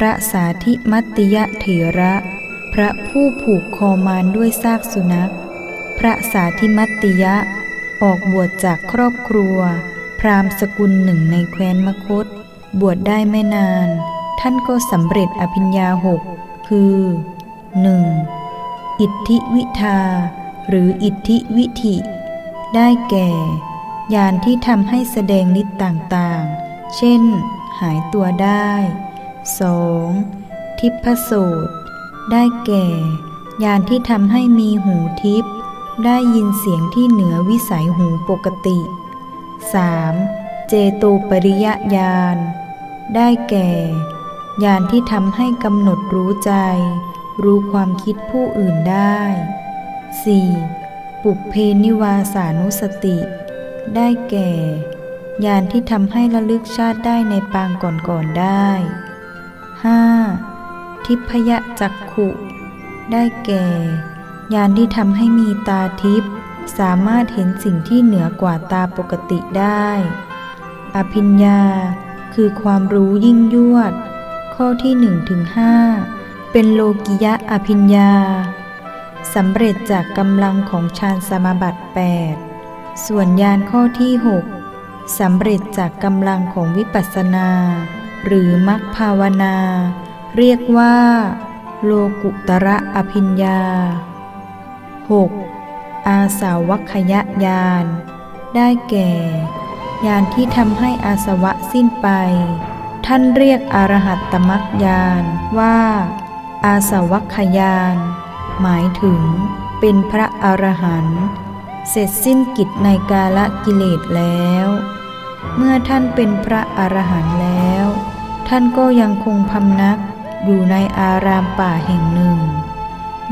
พระสาธิมัตติยะเถระ พระผู้ผูกคอมารด้วยซากสุนัข พระสาธิมัตติยะ ออกบวชจากครอบครัว พราหมณ์สกุลหนึ่งในแคว้นมคต บวชได้ไม่นาน ท่านก็สำเร็จอภิญญาหกคือ 1. อิทธิวิทา หรืออิทธิวิธิ ได้แก่ ยานที่ทำให้แสดงฤทธิ์ต่างๆ เช่น หายตัวได้ 2. ทิพโสตร ได้แก่ ยานที่ทำให้มีหูทิพย์ได้ยินเสียงที่เหนือวิสัยหูปกติ 3. เจโตปริยญาณ ได้แก่ญาณที่ทำให้กำหนดรู้ใจ รู้ความคิดผู้อื่นได้ 4. ปุเพนิวาสานุสติ ได้แก่ญาณที่ทำให้ระลึกชาติได้ในปางก่อนๆได้ 5. ทิพยจักขุ ได้แก่ญาณที่ทำให้มีตาทิพสามารถเห็นสิ่งที่เหนือกว่าตาปกติได้ อภิญญา คือความรู้ยิ่งยวด ข้อที่1ถึง5เป็นโลกิยะอภิญญาสำเร็จจากกำลังของฌานสมาบัติ 8 ส่วนญาณข้อที่ 6สำเร็จจากกำลังของวิปัสสนา หรือมัคภาวนา เรียกว่า โลกุตระอภิญญา 6. อาสาวัคยญาณได้แก่ญาณที่ทำให้อาสวะสิ้นไป ท่านเรียกอรหัตตมัคญาณว่า อาสวัคยานหมายถึงเป็นพระอรหันต์เสร็จสิ้นกิจในกาลกิเลสแล้ว เมื่อท่านเป็นพระอรหันต์แล้ว ท่านก็ยังคงพำนักอยู่ในอารามป่าแห่งหนึ่ง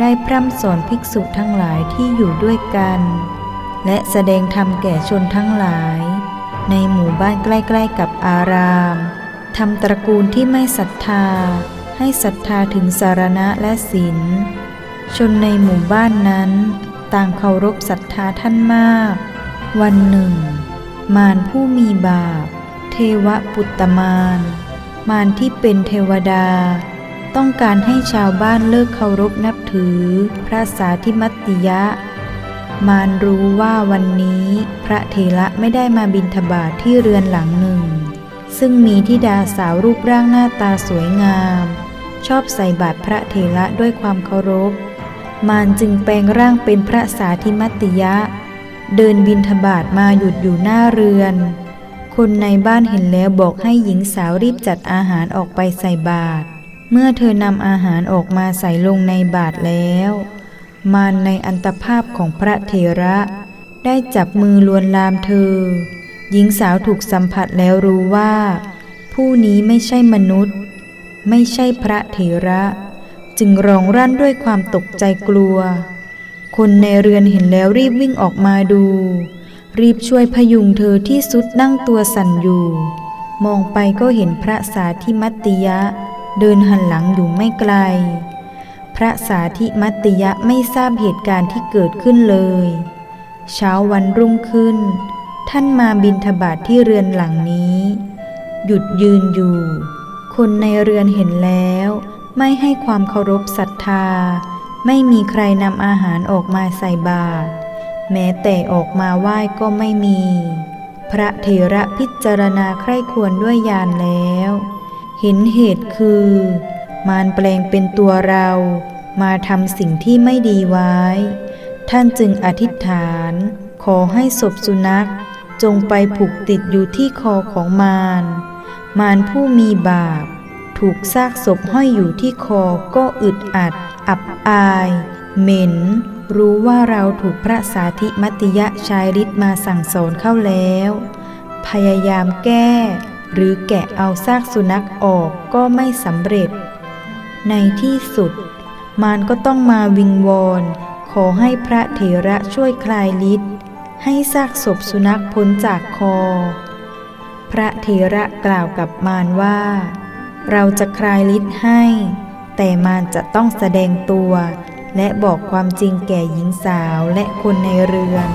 ได้พร่ำสอนภิกษุทั้งหลายที่อยู่ด้วยกัน และแสดงธรรมแก่ชนทั้งหลาย ในหมู่บ้านใกล้ๆกับอารามทำตระกูลที่ไม่ศรัทธา ให้ศรัทธาถึงสารณะและศีลชนในหมู่บ้านนั้น ต่างเคารพศรัทธาท่านมาก วันหนึ่ง มารผู้มีบาป เทวปุตตมาร มารที่เป็นเทวดา ต้องการให้ชาวบ้านเลิกเคารพนับถือ พระสาธิมัตติยะ มารรู้ว่าวันนี้พระเถระไม่ได้มาบิณฑบาตทที่เรือนหลังหนึ่ง ซึ่งมีธิดาสาวรูปร่างหน้าตาสวยงาม ชอบใส่บาตรพระเถระด้วยความเคารพ มารจึงแปลงร่างเป็นพระสาธิมัตติยะ เดินบินทบาทมาหยุดอยู่หน้าเรือน คนในบ้านเห็นแล้วบอกให้หญิงสาวรีบจัดอาหารออกไปใส่บาตร เมื่อเธอนำอาหารออกมาใส่ลงในบาตรแล้ว มารในอันตภาพของพระเถระ ได้จับมือลวนลามเธอ หญิงสาวถูกสัมผัสแล้วรู้ว่า ผู้นี้ไม่ใช่มนุษย์ ไม่ใช่พระเถระ จึงร้องรั่นด้วยความตกใจกลัว คนในเรือนเห็นแล้วรีบวิ่งออกมาดู รีบช่วยพยุงเธอที่สุดนั่งตัวสั่นอยู่ มองไปก็เห็นพระสาธิมัตติยะ เดินหันหลังอยู่ไม่ไกล พระสาธิมัตติยะไม่ทราบเหตุการณ์ที่เกิดขึ้นเลย เช้าวันรุ่งขึ้น ท่านมาบินทบาทที่เรือนหลังนี้ หยุดยืนอยู่ คนในเรือนเห็นแล้ว ไม่ให้ความเคารพศรัทธา ไม่มีใครนำอาหารออกมาใส่บาตร แม้แต่ออกมาไหว้ก็ไม่มี พระเถระพิจารณาใคร่ควรด้วยญาณแล้ว เห็นเหตุคือ มารแปลงเป็นตัวเรามาทำสิ่งที่ไม่ดีไว้ ท่านจึงอธิษฐาน ขอให้ศพสุนัข จงไปผูกติดอยู่ที่คอของมาร มารผู้มีบาป ถูกซากศพห้อยอยู่ที่คอก็อึดอัด อับอาย เหม็น รู้ว่าเราถูกพระสาธิมัตติยะชายฤทธิ์มาสั่งสอนเข้าแล้ว พยายามแก้ หรือแกะเอาซากสุนัขออกก็ไม่สำเร็จ ในที่สุด มารก็ต้องมาวิงวอนขอให้พระเถระช่วยคลายฤทธิ์ให้ซากศพสุนัขพ้นจากคอ พระเถระกล่าวกับมารว่า เราจะคลายฤทธิ์ให้ แต่มารจะต้องแสดงตัว และบอกความจริงแก่หญิงสาวและคนในเรือน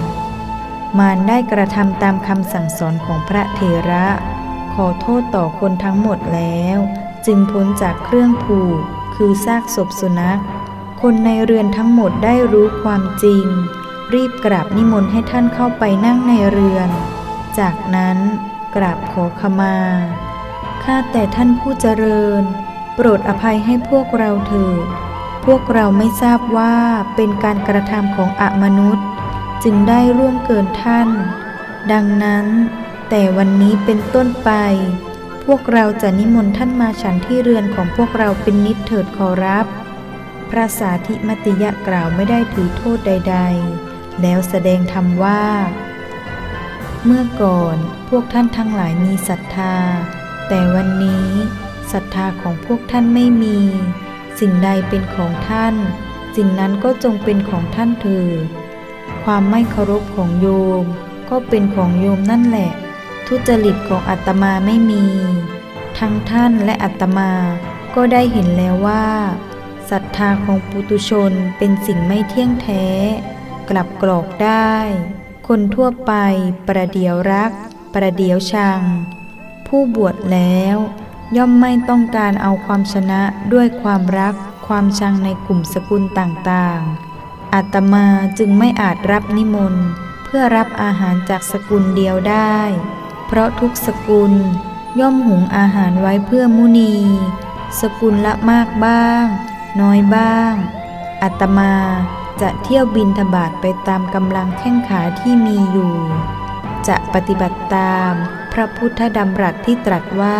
มารได้กระทำตามคำสั่งสอนของพระเถระ ขอโทษต่อคนทั้งหมดแล้ว จึงพ้นจากเครื่องผูกคือซากศพสุนัข คนในเรือนทั้งหมดได้รู้ความจริง รีบกราบนิมนต์ให้ท่านเข้าไปนั่งในเรือน จากนั้นกราบขอขมา ข้าแต่ท่านผู้เจริญ โปรดอภัยให้พวกเราเถิด พวกเราไม่ทราบว่าเป็นการกระทำของอมนุษย์ จึงได้ร่วงเกินท่าน ดังนั้น แต่วันนี้เป็นต้นไป พวกเราจะนิมนต์ท่านมาฉันที่เรือนของพวกเราเป็นนิดเถิดขอรับ พระสาธิมติยะกล่าวไม่ได้ถือโทษใด ๆ แล้วแสดงธรรมว่า เมื่อก่อนพวกท่านทั้งหลายมีศรัทธา แต่วันนี้ศรัทธาของพวกท่านไม่มี สิ่งใดเป็นของท่าน สิ่งนั้นก็จงเป็นของท่านเถิดความไม่เคารพของโยม ก็เป็นของโยมนั่นแหละ ทุจริตของอาตมาไม่มี ทั้งท่านและอาตมาก็ได้เห็นแล้วว่าศรัทธาของปุตุชนเป็นสิ่งไม่เที่ยงแท้ กลับกรอกได้ คนทั่วไปประเดียวรัก ประเดียวชัง ผู้บวชแล้ว ย่อมไม่ต้องการเอาความชนะด้วยความรักความชังในกลุ่มสกุลต่างๆ อาตมาจึงไม่อาจรับนิมนต์ เพื่อรับอาหารจากสกุลเดียวได้ เพราะทุกสกุลย่อมหุงอาหารไว้เพื่อมุนี สกุลละมากบ้าง น้อยบ้าง อาตมาจะเที่ยวบินทบาทไปตามกำลังแข้งขาที่มีอยู่ จะปฏิบัติตามพระพุทธดำรัสที่ตรัสว่า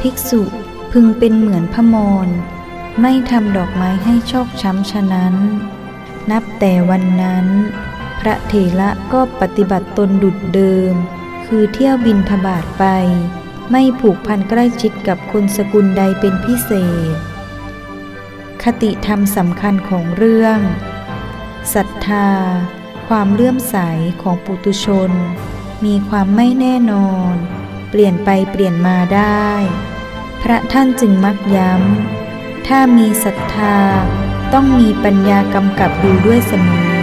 ภิกษุพึงเป็นเหมือนพมร ไม่ทำดอกไม้ให้ชอกช้ำฉะนั้น นับแต่วันนั้น พระเถระก็ปฏิบัติตนดุดเดิม คือเที่ยวบินทบาทไป ไม่ผูกพันใกล้ชิดกับคนสกุลใดเป็นพิเศษ คติธรรมสำคัญของเรื่องศรัทธา ความเลื่อมใสของปุตุชน มีความไม่แน่นอน เปลี่ยนไปเปลี่ยนมาได้ พระท่านจึงมักย้ำ ถ้ามีศรัทธาต้องมีปัญญากำกับดูด้วยเสมอ